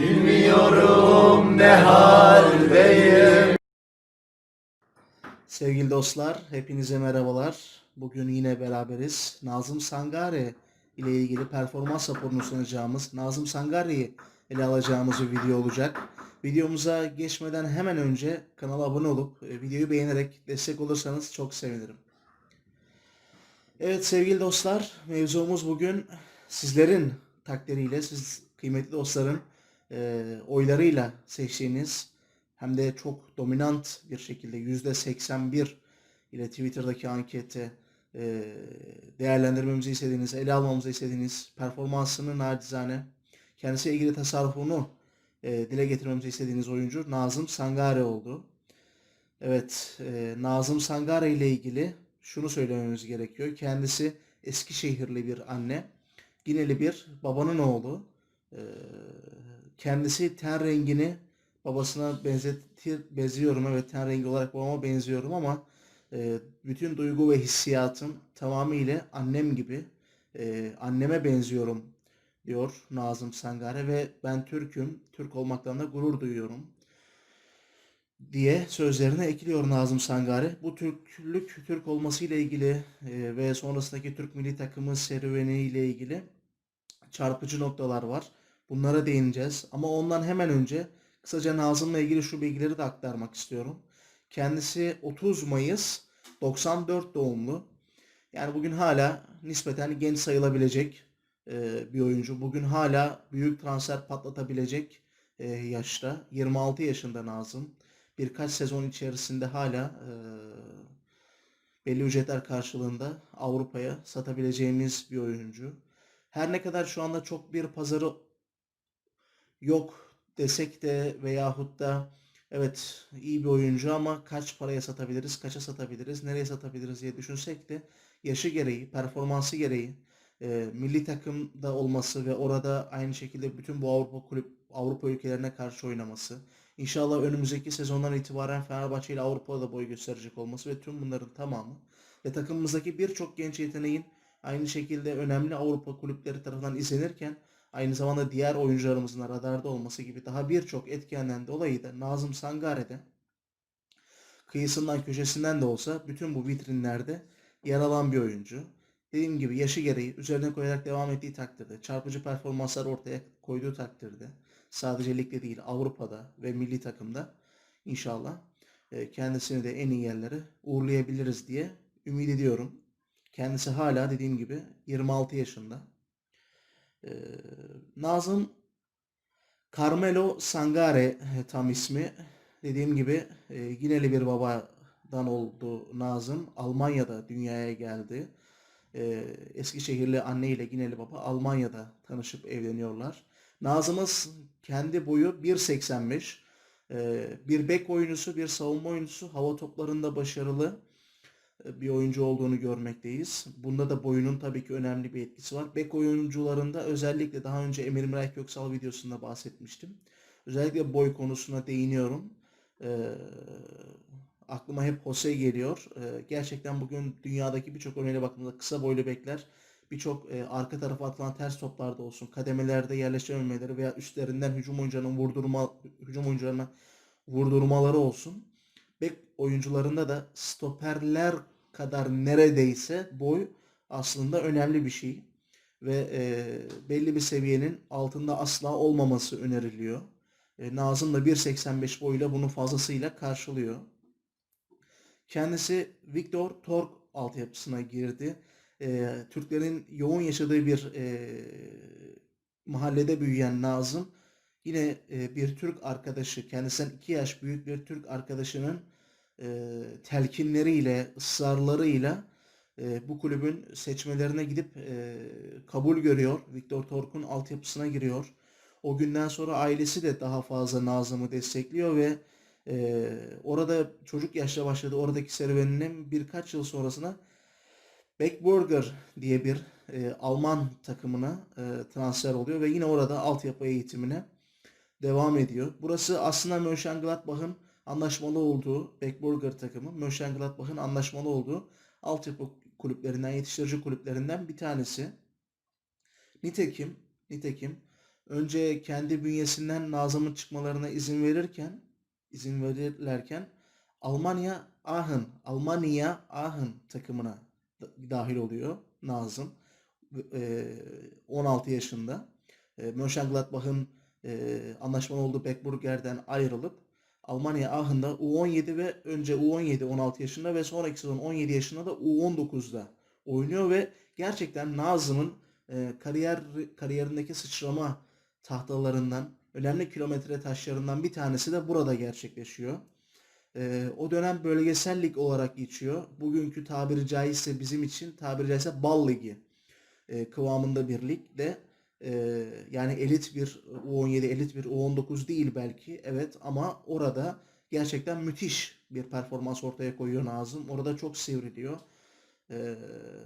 Bilmiyorum ne haldeyim Sevgili dostlar, hepinize merhabalar. Bugün yine beraberiz. Nazım Sangare ile ilgili performans raporunu sunacağımız, Nazım Sangare'yi ele alacağımız bir video olacak. Videomuza geçmeden hemen önce kanala abone olup e, videoyu beğenerek destek olursanız çok sevinirim. Evet sevgili dostlar, mevzumuz bugün sizlerin takdiriyle, siz kıymetli dostların e, oylarıyla seçtiğiniz hem de çok dominant bir şekilde %81 ile Twitter'daki ankete e, değerlendirmemizi istediğiniz, ele almamızı istediğiniz performansını nacizane kendisiyle ilgili tasarrufunu e, dile getirmemizi istediğiniz oyuncu Nazım Sangare oldu. Evet, e, Nazım Sangare ile ilgili şunu söylememiz gerekiyor. Kendisi Eskişehirli bir anne, Gineli bir babanın oğlu. E, kendisi ten rengini babasına benzetir, benziyorum. Evet ten rengi olarak babama benziyorum ama e, bütün duygu ve hissiyatım tamamıyla annem gibi. E, anneme benziyorum diyor Nazım Sangare ve ben Türk'üm, Türk olmaktan da gurur duyuyorum diye sözlerine ekliyor Nazım Sangare. Bu Türklük, Türk olmasıyla ilgili e, ve sonrasındaki Türk milli takımı serüveni ile ilgili çarpıcı noktalar var. Bunlara değineceğiz. Ama ondan hemen önce kısaca Nazım'la ilgili şu bilgileri de aktarmak istiyorum. Kendisi 30 Mayıs 94 doğumlu. Yani bugün hala nispeten genç sayılabilecek e, bir oyuncu. Bugün hala büyük transfer patlatabilecek e, yaşta. 26 yaşında Nazım. Birkaç sezon içerisinde hala e, belli ücretler karşılığında Avrupa'ya satabileceğimiz bir oyuncu. Her ne kadar şu anda çok bir pazarı yok desek de veyahut da evet iyi bir oyuncu ama kaç paraya satabiliriz, kaça satabiliriz, nereye satabiliriz diye düşünsek de yaşı gereği, performansı gereği, e, milli takımda olması ve orada aynı şekilde bütün bu Avrupa kulüp Avrupa ülkelerine karşı oynaması, inşallah önümüzdeki sezondan itibaren Fenerbahçe ile Avrupa'da boy gösterecek olması ve tüm bunların tamamı ve takımımızdaki birçok genç yeteneğin aynı şekilde önemli Avrupa kulüpleri tarafından izlenirken aynı zamanda diğer oyuncularımızın da radarda olması gibi daha birçok etkenden dolayı da Nazım Sangare'de kıyısından köşesinden de olsa bütün bu vitrinlerde yer alan bir oyuncu. Dediğim gibi yaşı gereği üzerine koyarak devam ettiği takdirde, çarpıcı performanslar ortaya koyduğu takdirde sadece ligde değil Avrupa'da ve milli takımda inşallah e, kendisini de en iyi yerlere uğurlayabiliriz diye ümit ediyorum. Kendisi hala dediğim gibi 26 yaşında. Nazım Carmelo Sangare tam ismi. Dediğim gibi e, Gineli bir babadan oldu Nazım. Almanya'da dünyaya geldi. E, Eskişehirli anne ile Gineli baba Almanya'da tanışıp evleniyorlar. Nazım'ız kendi boyu 1.85. E, bir bek oyuncusu, bir savunma oyuncusu. Hava toplarında başarılı bir oyuncu olduğunu görmekteyiz. Bunda da boyunun tabii ki önemli bir etkisi var. Bek oyuncularında özellikle daha önce Emir Miray Köksal videosunda bahsetmiştim. Özellikle boy konusuna değiniyorum. Ee, aklıma hep Jose geliyor. Ee, gerçekten bugün dünyadaki birçok örneğe baktığımızda kısa boylu bekler birçok e, arka tarafa atılan ters toplarda olsun, kademelerde yerleşememeleri veya üstlerinden hücum oyuncularının vurdurma hücum oyuncularına vurdurmaları olsun bek oyuncularında da stoperler kadar neredeyse boy aslında önemli bir şey. Ve e, belli bir seviyenin altında asla olmaması öneriliyor. E, Nazım da 1.85 boyuyla bunu fazlasıyla karşılıyor. Kendisi Viktor Tork altyapısına girdi. E, Türklerin yoğun yaşadığı bir e, mahallede büyüyen Nazım yine e, bir Türk arkadaşı, kendisinden iki yaş büyük bir Türk arkadaşının e, telkinleriyle, ısrarlarıyla e, bu kulübün seçmelerine gidip e, kabul görüyor. Viktor Tork'un altyapısına giriyor. O günden sonra ailesi de daha fazla Nazım'ı destekliyor ve e, orada çocuk yaşta başladı. Oradaki serüveninin birkaç yıl sonrasına Beckburger diye bir e, Alman takımına e, transfer oluyor ve yine orada altyapı eğitimine devam ediyor. Burası aslında Mönchengladbach'ın anlaşmalı olduğu Beckburger takımı Mönchengladbach'ın anlaşmalı olduğu altyapı kulüplerinden, yetiştirici kulüplerinden bir tanesi. Nitekim, nitekim önce kendi bünyesinden Nazım'ın çıkmalarına izin verirken, izin verirlerken Almanya Aachen, Almanya Aachen takımına da- dahil oluyor Nazım. Ve, e, 16 yaşında. Mönchengladbach'ın anlaşmalı olduğu Beckburger'den ayrılıp Almanya Aachen'da U17 ve önce U17 16 yaşında ve sonraki sezon 17 yaşında da U19'da oynuyor ve gerçekten Nazım'ın e, kariyer kariyerindeki sıçrama tahtalarından önemli kilometre taşlarından bir tanesi de burada gerçekleşiyor. E, o dönem bölgesel lig olarak geçiyor. Bugünkü tabiri caizse bizim için tabiri caizse bal ligi e, kıvamında bir ligde yani elit bir U17, elit bir U19 değil belki evet ama orada gerçekten müthiş bir performans ortaya koyuyor Nazım. Orada çok sivriliyor. E,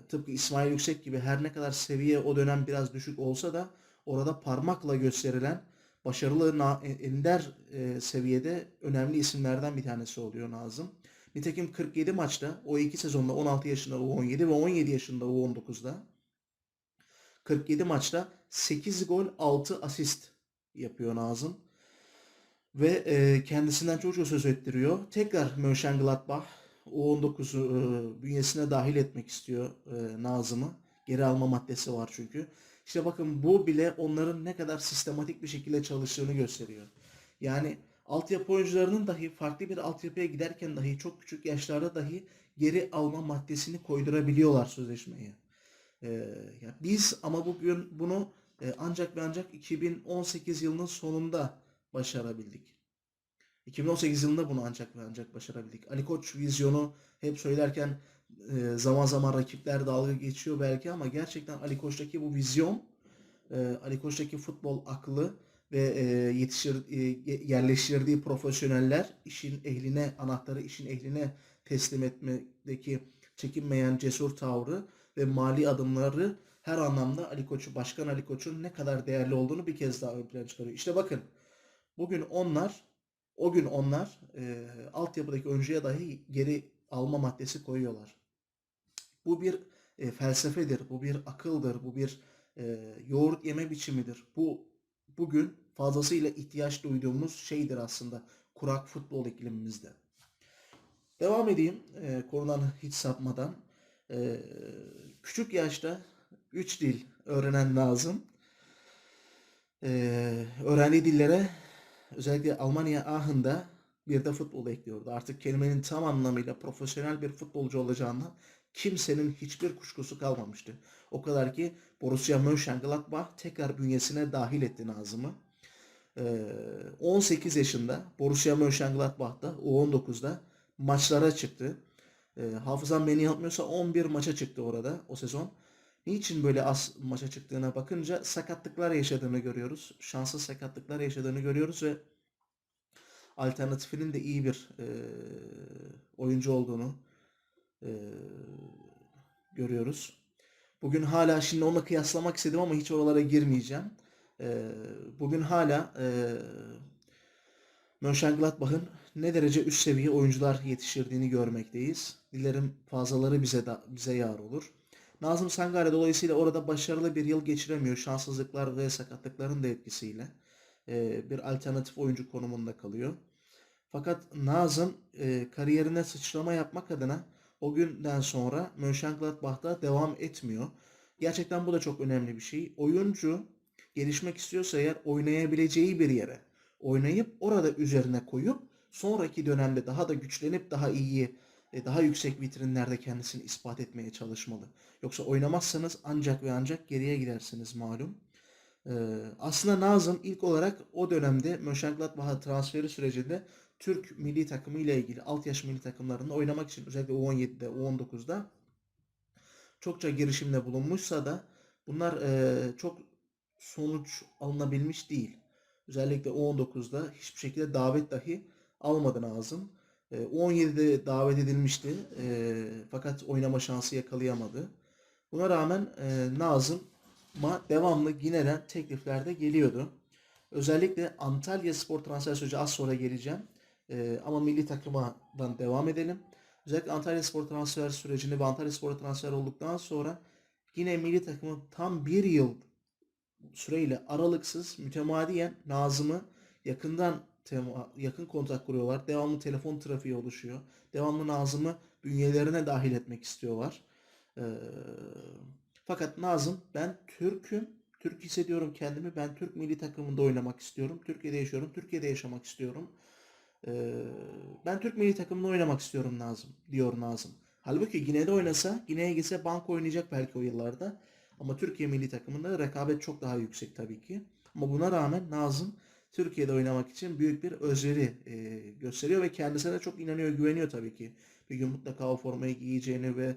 tıpkı İsmail Yüksek gibi her ne kadar seviye o dönem biraz düşük olsa da orada parmakla gösterilen başarılı ender e, seviyede önemli isimlerden bir tanesi oluyor Nazım. Nitekim 47 maçta o iki sezonda 16 yaşında U17 ve 17 yaşında U19'da 47 maçta 8 gol 6 asist yapıyor Nazım. Ve e, kendisinden çok çok söz ettiriyor. Tekrar Mönchengladbach U19'u e, bünyesine dahil etmek istiyor e, Nazım'ı. Geri alma maddesi var çünkü. İşte bakın bu bile onların ne kadar sistematik bir şekilde çalıştığını gösteriyor. Yani altyapı oyuncularının dahi farklı bir altyapıya giderken dahi çok küçük yaşlarda dahi geri alma maddesini koydurabiliyorlar sözleşmeye. Ee, ya biz ama bugün bunu ancak ve ancak 2018 yılının sonunda başarabildik. 2018 yılında bunu ancak ve ancak başarabildik. Ali Koç vizyonu hep söylerken e, zaman zaman rakipler dalga geçiyor belki ama gerçekten Ali Koç'taki bu vizyon, e, Ali Koç'taki futbol aklı ve e, yetişir e, ye- yerleştirdiği profesyoneller işin ehline anahtarı işin ehline teslim etmedeki çekinmeyen cesur tavrı ve mali adımları her anlamda Ali Koç'u, Başkan Ali Koç'un ne kadar değerli olduğunu bir kez daha ön plana çıkarıyor. İşte bakın bugün onlar, o gün onlar e, altyapıdaki oyuncuya dahi geri alma maddesi koyuyorlar. Bu bir e, felsefedir, bu bir akıldır, bu bir e, yoğurt yeme biçimidir. Bu bugün fazlasıyla ihtiyaç duyduğumuz şeydir aslında kurak futbol iklimimizde. Devam edeyim e, konudan hiç sapmadan. E, küçük yaşta 3 dil öğrenen Nazım e, öğrendiği dillere özellikle Almanya Aachen'da bir de futbol ekliyordu. Artık kelimenin tam anlamıyla profesyonel bir futbolcu olacağına kimsenin hiçbir kuşkusu kalmamıştı. O kadar ki Borussia Mönchengladbach tekrar bünyesine dahil etti Nazım'ı. Ee, 18 yaşında Borussia Mönchengladbach'ta U19'da maçlara çıktı. Ee, hafızam beni yanıltmıyorsa 11 maça çıktı orada o sezon. Niçin böyle az maça çıktığına bakınca sakatlıklar yaşadığını görüyoruz. Şanssız sakatlıklar yaşadığını görüyoruz ve alternatifinin de iyi bir e, oyuncu olduğunu e, görüyoruz. Bugün hala şimdi onunla kıyaslamak istedim ama hiç oralara girmeyeceğim. E, bugün hala e, Mönchengladbach'ın ne derece üst seviye oyuncular yetiştirdiğini görmekteyiz. Dilerim fazlaları bize da, bize yar olur. Nazım Sangare dolayısıyla orada başarılı bir yıl geçiremiyor. Şanssızlıklar ve sakatlıkların da etkisiyle. E, bir alternatif oyuncu konumunda kalıyor. Fakat Nazım e, kariyerine sıçrama yapmak adına o günden sonra Mönchengladbach'ta devam etmiyor. Gerçekten bu da çok önemli bir şey. Oyuncu gelişmek istiyorsa eğer oynayabileceği bir yere oynayıp orada üzerine koyup sonraki dönemde daha da güçlenip daha iyi, daha yüksek vitrinlerde kendisini ispat etmeye çalışmalı. Yoksa oynamazsanız ancak ve ancak geriye gidersiniz malum. Ee, aslında Nazım ilk olarak o dönemde Mönchengladbach'a transferi sürecinde Türk milli takımı ile ilgili alt yaş milli takımlarında oynamak için özellikle U17'de, U19'da çokça girişimde bulunmuşsa da bunlar e, çok sonuç alınabilmiş değil. Özellikle U19'da hiçbir şekilde davet dahi almadı Nazım. E, U17'de davet edilmişti e, fakat oynama şansı yakalayamadı. Buna rağmen e, Nazım'a devamlı Gine'den teklifler de geliyordu. Özellikle Antalya Spor transfer süreci az sonra geleceğim. E, ama milli takımadan devam edelim. Özellikle Antalya Spor transfer sürecinde ve Antalya Spor'a transfer olduktan sonra yine milli takımı tam bir yıl süreyle aralıksız mütemadiyen Nazım'ı yakından tema, yakın kontak kuruyorlar. Devamlı telefon trafiği oluşuyor. Devamlı Nazım'ı bünyelerine dahil etmek istiyorlar. Ee, fakat Nazım ben Türk'üm. Türk hissediyorum kendimi. Ben Türk milli takımında oynamak istiyorum. Türkiye'de yaşıyorum. Türkiye'de yaşamak istiyorum. Ee, ben Türk milli takımında oynamak istiyorum Nazım diyor Nazım. Halbuki Gine'de oynasa, Gine'ye gitse banko oynayacak belki o yıllarda. Ama Türkiye milli takımında rekabet çok daha yüksek tabii ki. Ama buna rağmen Nazım Türkiye'de oynamak için büyük bir özveri e, gösteriyor ve kendisine de çok inanıyor, güveniyor tabii ki. Bir gün mutlaka o formayı giyeceğini ve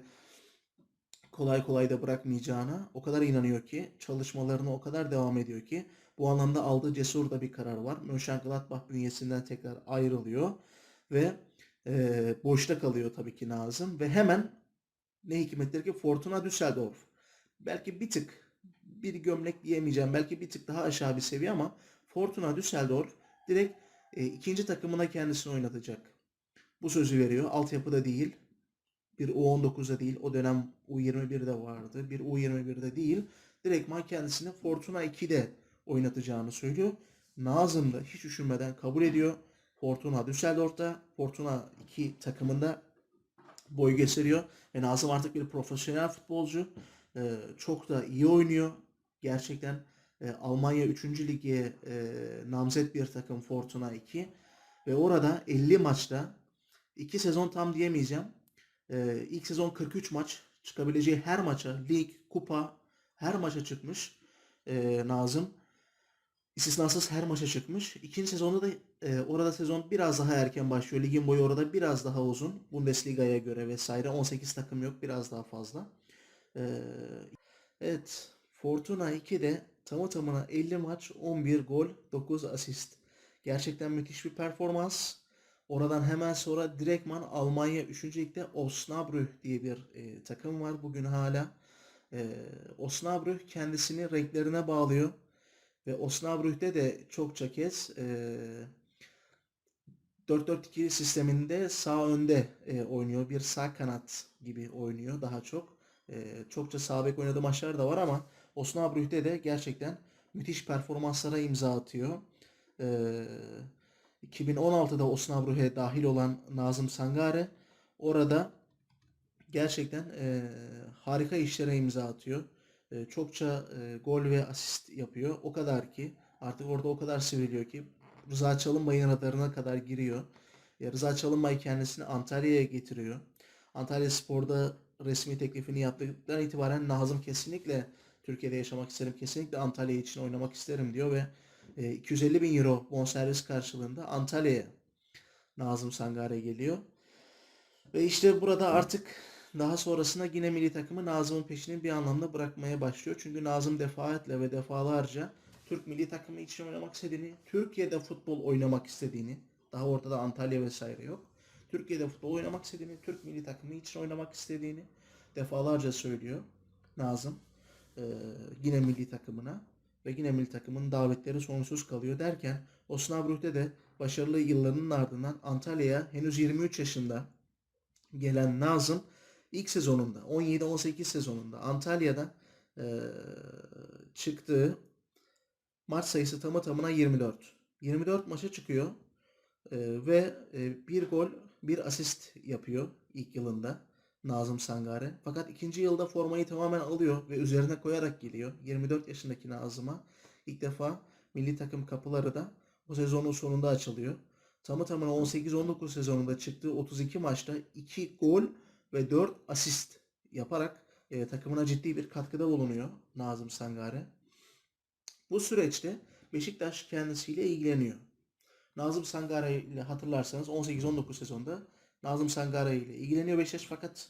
kolay kolay da bırakmayacağına o kadar inanıyor ki, çalışmalarına o kadar devam ediyor ki bu anlamda aldığı cesur da bir karar var. Mönchengladbach bünyesinden tekrar ayrılıyor ve e, boşta kalıyor tabii ki Nazım ve hemen ne hikmettir ki Fortuna Düsseldorf. Belki bir tık bir gömlek diyemeyeceğim. Belki bir tık daha aşağı bir seviye ama Fortuna Düsseldorf direkt e, ikinci takımına kendisini oynatacak. Bu sözü veriyor. Altyapıda değil. Bir U19'da değil. O dönem U21'de vardı. Bir U21'de değil. Direktman kendisini Fortuna 2'de oynatacağını söylüyor. Nazım da hiç düşünmeden kabul ediyor. Fortuna Düsseldorf'ta, Fortuna 2 takımında boy gösteriyor. Ve Nazım artık bir profesyonel futbolcu. Ee, çok da iyi oynuyor. Gerçekten e, Almanya 3. lige e, namzet bir takım Fortuna 2. Ve orada 50 maçta 2 sezon tam diyemeyeceğim. Ee, ilk sezon 43 maç çıkabileceği her maça, lig, kupa her maça çıkmış e, Nazım. İstisnasız her maça çıkmış. İkinci sezonda da e, orada sezon biraz daha erken başlıyor. Ligin boyu orada biraz daha uzun. Bundesliga'ya göre vesaire. 18 takım yok. Biraz daha fazla. Ee, evet. Fortuna 2'de tamı tamına 50 maç, 11 gol, 9 asist. Gerçekten müthiş bir performans. Oradan hemen sonra direktman Almanya 3. Lig'de Osnabrück diye bir e, takım var bugün hala. E, Osnabrück kendisini renklerine bağlıyor. Ve Osnabrück'te de çokça kez e, 4-4-2 sisteminde sağ önde e, oynuyor. Bir sağ kanat gibi oynuyor daha çok. E, çokça sağ bek oynadığı maçlar da var ama Osnabrück'te de gerçekten müthiş performanslara imza atıyor. E, 2016'da Osnabrück'e dahil olan Nazım Sangare orada gerçekten e, harika işlere imza atıyor. E, çokça e, gol ve asist yapıyor. O kadar ki artık orada o kadar sivriliyor ki Rıza Çalınbay'ın radarına kadar giriyor. E, Rıza Çalınbay kendisini Antalya'ya getiriyor. Antalya Spor'da resmi teklifini yaptıktan itibaren Nazım kesinlikle Türkiye'de yaşamak isterim. Kesinlikle Antalya için oynamak isterim diyor ve e, 250 bin euro bonservis karşılığında Antalya'ya Nazım Sangare geliyor. Ve işte burada artık daha sonrasında yine milli takımı Nazım'ın peşini bir anlamda bırakmaya başlıyor. Çünkü Nazım defaatle ve defalarca Türk milli takımı için oynamak istediğini, Türkiye'de futbol oynamak istediğini, daha ortada Antalya vesaire yok. Türkiye'de futbol oynamak istediğini, Türk milli takımı için oynamak istediğini defalarca söylüyor Nazım. Ee, yine milli takımına ve yine milli takımın davetleri sonsuz kalıyor derken Osnabrück'te de başarılı yıllarının ardından Antalya'ya henüz 23 yaşında gelen Nazım ilk sezonunda 17-18 sezonunda Antalya'da e, çıktığı maç sayısı tamı tamına 24. 24 maça çıkıyor e, ve e, bir gol bir asist yapıyor ilk yılında Nazım Sangare. Fakat ikinci yılda formayı tamamen alıyor ve üzerine koyarak geliyor. 24 yaşındaki Nazım'a ilk defa milli takım kapıları da bu sezonun sonunda açılıyor. Tamı tamına 18-19 sezonunda çıktığı 32 maçta 2 gol ve 4 asist yaparak e, takımına ciddi bir katkıda bulunuyor Nazım Sangare. Bu süreçte Beşiktaş kendisiyle ilgileniyor. Nazım Sangare ile hatırlarsanız 18-19 sezonda Nazım Sangare ile ilgileniyor Beşiktaş fakat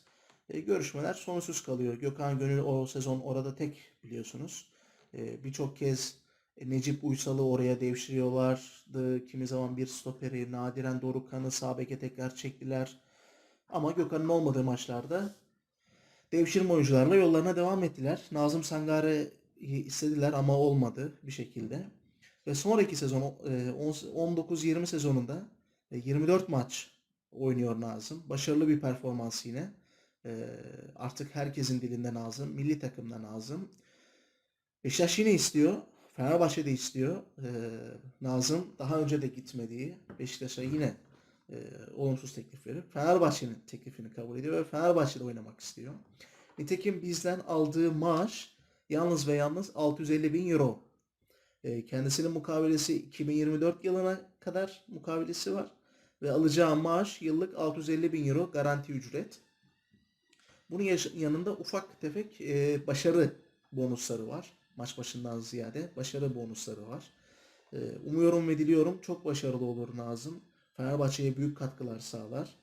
e, görüşmeler sonsuz kalıyor. Gökhan Gönül o sezon orada tek biliyorsunuz. E, Birçok kez e, Necip Uysal'ı oraya devşiriyorlardı. Kimi zaman bir stoperi, nadiren Dorukhan'ı sağ tekrar çektiler. Ama Gökhan'ın olmadığı maçlarda devşirme oyuncularla yollarına devam ettiler. Nazım Sangare'yi istediler ama olmadı bir şekilde. Ve sonraki sezon e, 19-20 sezonunda E, 24 maç oynuyor Nazım. Başarılı bir performans yine. E, artık herkesin dilinde Nazım. Milli takımda Nazım. Beşiktaş yine istiyor. Fenerbahçe de istiyor. E, Nazım daha önce de gitmediği Beşiktaş'a yine e, olumsuz teklif verip Fenerbahçe'nin teklifini kabul ediyor ve Fenerbahçe'de oynamak istiyor. Nitekim bizden aldığı maaş yalnız ve yalnız 650 bin euro. E, kendisinin mukavelesi 2024 yılına kadar mukavelesi var. Ve alacağı maaş yıllık 650 bin euro garanti ücret. Bunun yanında ufak tefek e, başarı bonusları var. Maç başından ziyade başarı bonusları var. E, umuyorum ve diliyorum çok başarılı olur Nazım. Fenerbahçe'ye büyük katkılar sağlar.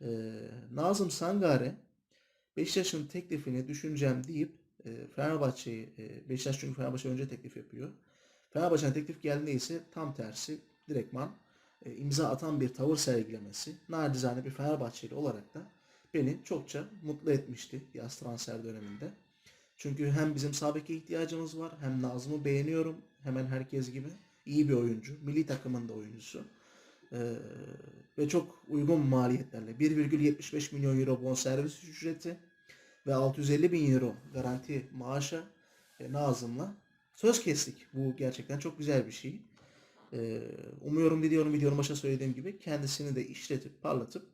E, Nazım Sangare Beşiktaş'ın teklifini düşüneceğim deyip e, Fenerbahçe'yi, e, Beşiktaş çünkü Fenerbahçe önce teklif yapıyor. Fenerbahçe'nin teklif geldiğinde ise tam tersi direktman imza atan bir tavır sergilemesi nacizane bir Fenerbahçeli olarak da beni çokça mutlu etmişti yaz transfer döneminde. Çünkü hem bizim sağ beke ihtiyacımız var hem Nazım'ı beğeniyorum hemen herkes gibi. iyi bir oyuncu. Milli takımın da oyuncusu. Ee, ve çok uygun maliyetlerle 1,75 milyon euro bonservis ücreti ve 650 bin euro garanti maaşa e, Nazım'la söz kestik. Bu gerçekten çok güzel bir şey. Ee, umuyorum diliyorum videonun başa söylediğim gibi kendisini de işletip parlatıp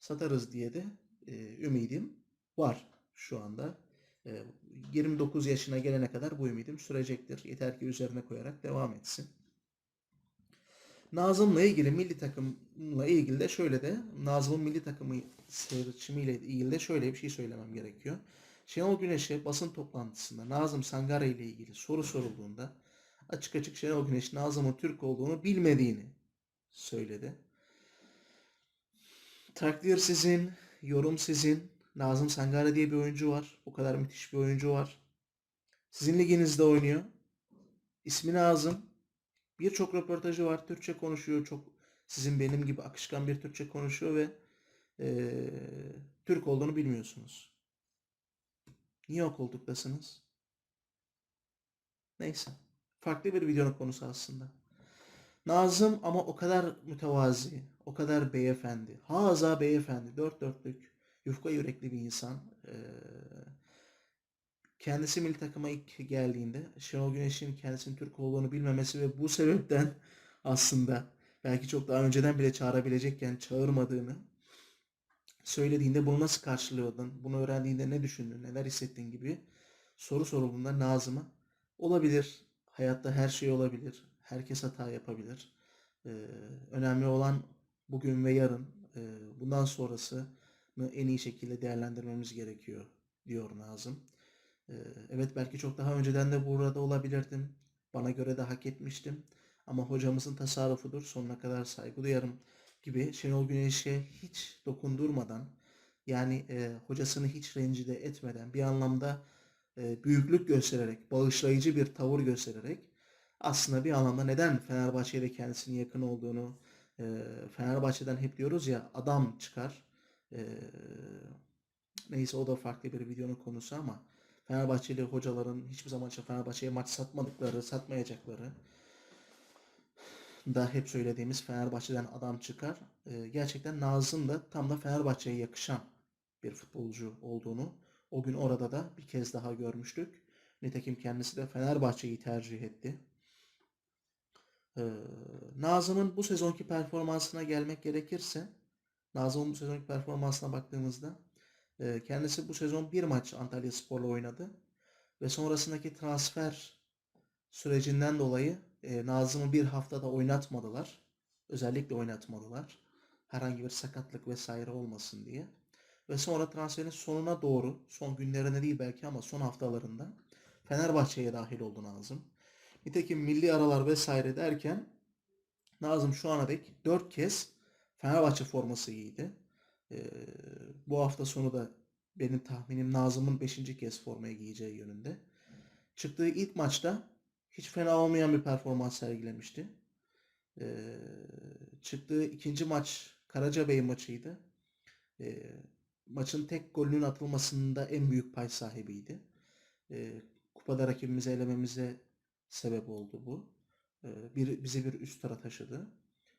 satarız diye de e, ümidim var şu anda. E, 29 yaşına gelene kadar bu ümidim sürecektir. Yeter ki üzerine koyarak devam etsin. Nazım'la ilgili milli takımla ilgili de şöyle de Nazım'ın milli takımı seçimiyle ilgili de şöyle bir şey söylemem gerekiyor. Şenol Güneş'e basın toplantısında Nazım Sangare ile ilgili soru sorulduğunda açık açık Şenol Güneş Nazım'ın Türk olduğunu bilmediğini söyledi. Takdir sizin, yorum sizin. Nazım Sangare diye bir oyuncu var. O kadar müthiş bir oyuncu var. Sizin liginizde oynuyor. İsmi Nazım. Birçok röportajı var. Türkçe konuşuyor. Çok sizin benim gibi akışkan bir Türkçe konuşuyor ve eee, Türk olduğunu bilmiyorsunuz. Niye o? Neyse. Farklı bir videonun konusu aslında. Nazım ama o kadar mütevazi, o kadar beyefendi. Haza beyefendi, dört dörtlük, yufka yürekli bir insan. Ee, kendisi milli takıma ilk geldiğinde Şenol Güneş'in kendisinin Türk olduğunu bilmemesi ve bu sebepten aslında belki çok daha önceden bile çağırabilecekken çağırmadığını söylediğinde bunu nasıl karşılıyordun? Bunu öğrendiğinde ne düşündün? Neler hissettin gibi soru sorulduğunda Nazım'a olabilir. Hayatta her şey olabilir. Herkes hata yapabilir. Ee, önemli olan bugün ve yarın. Ee, bundan sonrasını en iyi şekilde değerlendirmemiz gerekiyor diyor Nazım. Ee, evet belki çok daha önceden de burada olabilirdim. Bana göre de hak etmiştim. Ama hocamızın tasarrufudur. Sonuna kadar saygı duyarım gibi Şenol Güneş'e hiç dokundurmadan yani e, hocasını hiç rencide etmeden bir anlamda büyüklük göstererek, bağışlayıcı bir tavır göstererek aslında bir anlamda neden Fenerbahçe ile kendisinin yakın olduğunu e, Fenerbahçe'den hep diyoruz ya adam çıkar. E, neyse o da farklı bir videonun konusu ama Fenerbahçeli hocaların hiçbir zaman Fenerbahçe'ye maç satmadıkları, satmayacakları da hep söylediğimiz Fenerbahçe'den adam çıkar. Gerçekten Nazım da tam da Fenerbahçe'ye yakışan bir futbolcu olduğunu o gün orada da bir kez daha görmüştük. Nitekim kendisi de Fenerbahçe'yi tercih etti. Ee, Nazım'ın bu sezonki performansına gelmek gerekirse Nazım'ın bu sezonki performansına baktığımızda e, kendisi bu sezon bir maç Antalya Spor'la oynadı ve sonrasındaki transfer sürecinden dolayı e, Nazım'ı bir haftada oynatmadılar. Özellikle oynatmadılar. Herhangi bir sakatlık vesaire olmasın diye. Ve sonra transferin sonuna doğru, son günlerine değil belki ama son haftalarında Fenerbahçe'ye dahil oldu Nazım. Nitekim milli aralar vesaire derken Nazım şu ana dek 4 kez Fenerbahçe forması giydi. Ee, bu hafta sonu da benim tahminim Nazım'ın 5. kez formayı giyeceği yönünde. Çıktığı ilk maçta hiç fena olmayan bir performans sergilemişti. Ee, çıktığı ikinci maç Karacabey maçıydı. Ee, maçın tek golünün atılmasında en büyük pay sahibiydi. Ee, kupada rakibimizi elememize sebep oldu bu. Ee, bir, bizi bir üst tura taşıdı.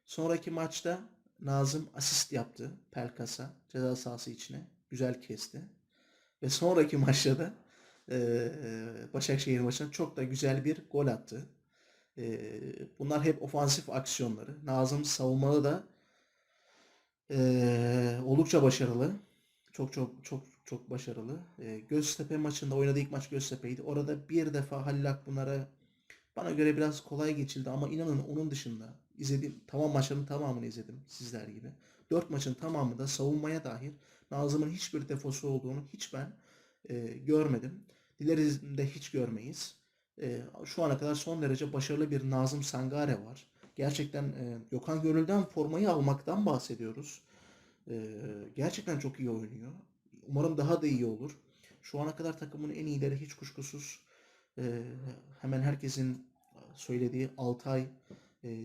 Sonraki maçta Nazım asist yaptı Pelkas'a ceza sahası içine. Güzel kesti. Ve sonraki maçta da eee, Başakşehir maçında çok da güzel bir gol attı. Eee, bunlar hep ofansif aksiyonları. Nazım savunmada da eee, oldukça başarılı. Çok çok çok çok başarılı. Eee, Göztepe maçında oynadığı ilk maç Göztepe'ydi. Orada bir defa Halil Akpınar'a bana göre biraz kolay geçildi ama inanın onun dışında izlediğim tamam maçların tamamını izledim sizler gibi. Dört maçın tamamı da savunmaya dair Nazım'ın hiçbir defosu olduğunu hiç ben e, görmedim. Dileriz de hiç görmeyiz. E, şu ana kadar son derece başarılı bir Nazım Sangare var. Gerçekten e, Gökhan Gönül'den formayı almaktan bahsediyoruz. Gerçekten çok iyi oynuyor. Umarım daha da iyi olur. Şu ana kadar takımın en iyileri hiç kuşkusuz hemen herkesin söylediği Altay,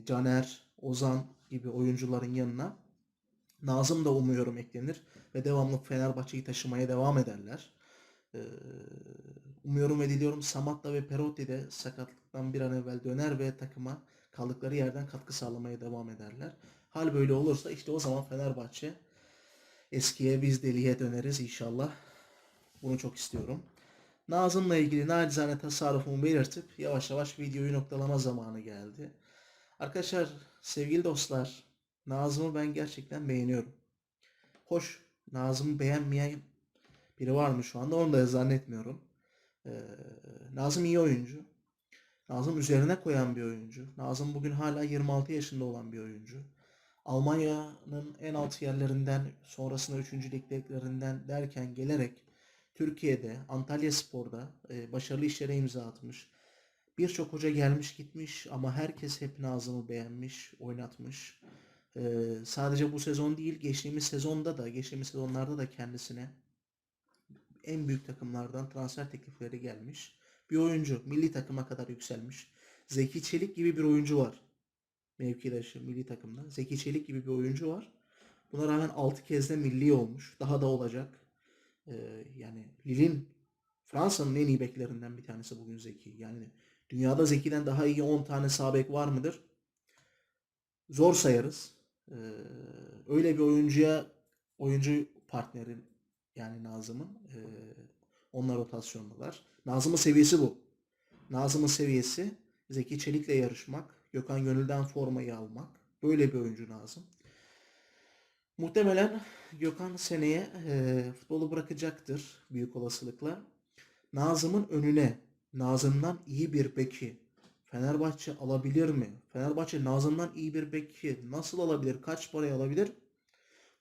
Caner, Ozan gibi oyuncuların yanına Nazım da umuyorum eklenir ve devamlı Fenerbahçe'yi taşımaya devam ederler. Umuyorum ve diliyorum Samatta ve Perotti de sakatlıktan bir an evvel döner ve takıma kaldıkları yerden katkı sağlamaya devam ederler. Hal böyle olursa işte o zaman Fenerbahçe eskiye biz deliye döneriz inşallah. Bunu çok istiyorum. Nazım'la ilgili nacizane tasarrufumu belirtip yavaş yavaş videoyu noktalama zamanı geldi. Arkadaşlar, sevgili dostlar, Nazım'ı ben gerçekten beğeniyorum. Hoş, Nazım'ı beğenmeyen biri var mı şu anda onu da zannetmiyorum. Ee, Nazım iyi oyuncu. Nazım üzerine koyan bir oyuncu. Nazım bugün hala 26 yaşında olan bir oyuncu. Almanya'nın en alt yerlerinden sonrasında 3. liglerinden derken gelerek Türkiye'de Antalya Spor'da e, başarılı işlere imza atmış. Birçok hoca gelmiş gitmiş ama herkes hep Nazım'ı beğenmiş, oynatmış. Ee, sadece bu sezon değil, geçtiğimiz sezonda da, geçtiğimiz sezonlarda da kendisine en büyük takımlardan transfer teklifleri gelmiş. Bir oyuncu milli takıma kadar yükselmiş. Zeki Çelik gibi bir oyuncu var. Mevkidaşı milli takımda. Zeki Çelik gibi bir oyuncu var. Buna rağmen 6 kez de milli olmuş. Daha da olacak. Ee, yani Lille'in Fransa'nın en iyi beklerinden bir tanesi bugün Zeki. Yani dünyada Zeki'den daha iyi 10 tane sağ bek var mıdır? Zor sayarız. Ee, öyle bir oyuncuya oyuncu partnerin yani Nazım'ın e, onlar rotasyondalar. Nazım'ın seviyesi bu. Nazım'ın seviyesi Zeki Çelik'le yarışmak, Gökhan Gönül'den formayı almak. Böyle bir oyuncu Nazım. Muhtemelen Gökhan seneye e, futbolu bırakacaktır büyük olasılıkla. Nazım'ın önüne Nazım'dan iyi bir beki Fenerbahçe alabilir mi? Fenerbahçe Nazım'dan iyi bir beki nasıl alabilir? Kaç paraya alabilir?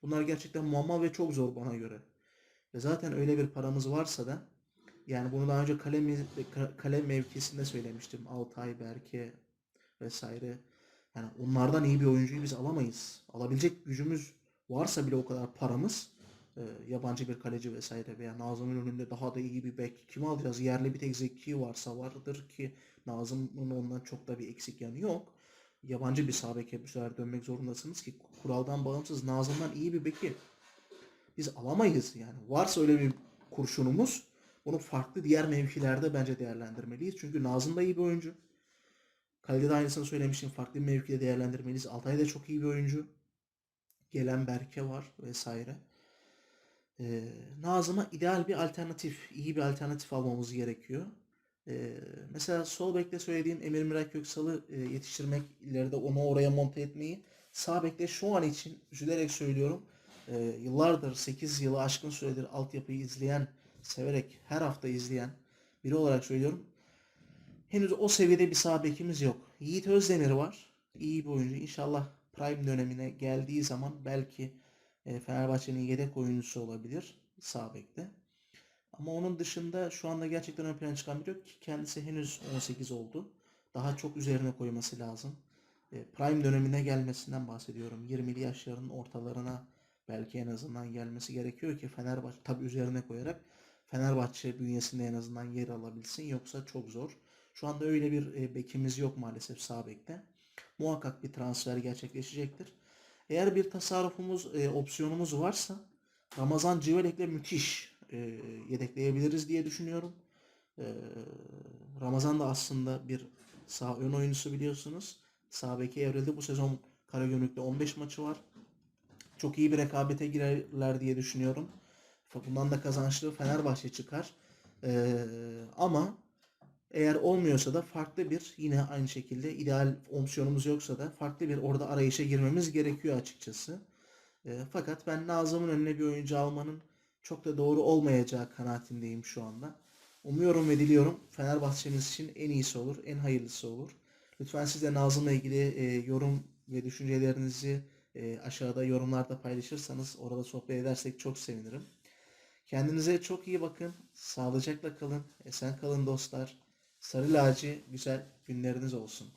Bunlar gerçekten muamma ve çok zor bana göre. Ve zaten öyle bir paramız varsa da yani bunu daha önce kale, mi- kale mevkisinde söylemiştim. Altay, Berke vesaire. Yani onlardan iyi bir oyuncuyu biz alamayız. Alabilecek gücümüz varsa bile o kadar paramız e, yabancı bir kaleci vesaire veya Nazım'ın önünde daha da iyi bir bek kimi alacağız? Yerli bir tek Zeki varsa vardır ki Nazım'ın ondan çok da bir eksik yanı yok. Yabancı bir sağ beke bu dönmek zorundasınız ki kuraldan bağımsız Nazım'dan iyi bir beki biz alamayız yani. Varsa öyle bir kurşunumuz bunu farklı diğer mevkilerde bence değerlendirmeliyiz. Çünkü Nazım da iyi bir oyuncu. Kalede de aynısını söylemiştim. Farklı bir mevkide değerlendirmeliyiz. Altay da çok iyi bir oyuncu. Gelen Berke var vesaire. Ee, Nazım'a ideal bir alternatif, iyi bir alternatif almamız gerekiyor. Ee, mesela sol bekte söylediğim Emir Miray Köksal'ı e, yetiştirmek, ileride onu oraya monte etmeyi. Sağ bekte şu an için üzülerek söylüyorum. e, yıllardır 8 yılı aşkın süredir altyapıyı izleyen, severek her hafta izleyen biri olarak söylüyorum. Henüz o seviyede bir sağ bekimiz yok. Yiğit Özdemir var. İyi bir oyuncu. İnşallah prime dönemine geldiği zaman belki e, Fenerbahçe'nin yedek oyuncusu olabilir sağ bekte. Ama onun dışında şu anda gerçekten ön plana çıkan biri yok ki kendisi henüz 18 oldu. Daha çok üzerine koyması lazım. E, prime dönemine gelmesinden bahsediyorum. 20'li yaşlarının ortalarına belki en azından gelmesi gerekiyor ki Fenerbahçe tabi üzerine koyarak Fenerbahçe bünyesinde en azından yer alabilsin. Yoksa çok zor. Şu anda öyle bir e, bekimiz yok maalesef sağ bekte. Muhakkak bir transfer gerçekleşecektir. Eğer bir tasarrufumuz, e, opsiyonumuz varsa Ramazan Civelek'le müthiş e, yedekleyebiliriz diye düşünüyorum. E, Ramazan da aslında bir sağ ön oyuncusu biliyorsunuz. Sağ beke evrildi. Bu sezon Karagümrük'te 15 maçı var. çok iyi bir rekabete girerler diye düşünüyorum. Bundan da kazançlı Fenerbahçe çıkar. Ee, ama eğer olmuyorsa da farklı bir yine aynı şekilde ideal opsiyonumuz yoksa da farklı bir orada arayışa girmemiz gerekiyor açıkçası. Ee, fakat ben Nazım'ın önüne bir oyuncu almanın çok da doğru olmayacağı kanaatindeyim şu anda. Umuyorum ve diliyorum Fenerbahçe'miz için en iyisi olur, en hayırlısı olur. Lütfen siz de Nazım'la ilgili e, yorum ve düşüncelerinizi e, aşağıda yorumlarda paylaşırsanız orada sohbet edersek çok sevinirim. Kendinize çok iyi bakın. Sağlıcakla kalın. Esen kalın dostlar. Sarı laci güzel günleriniz olsun.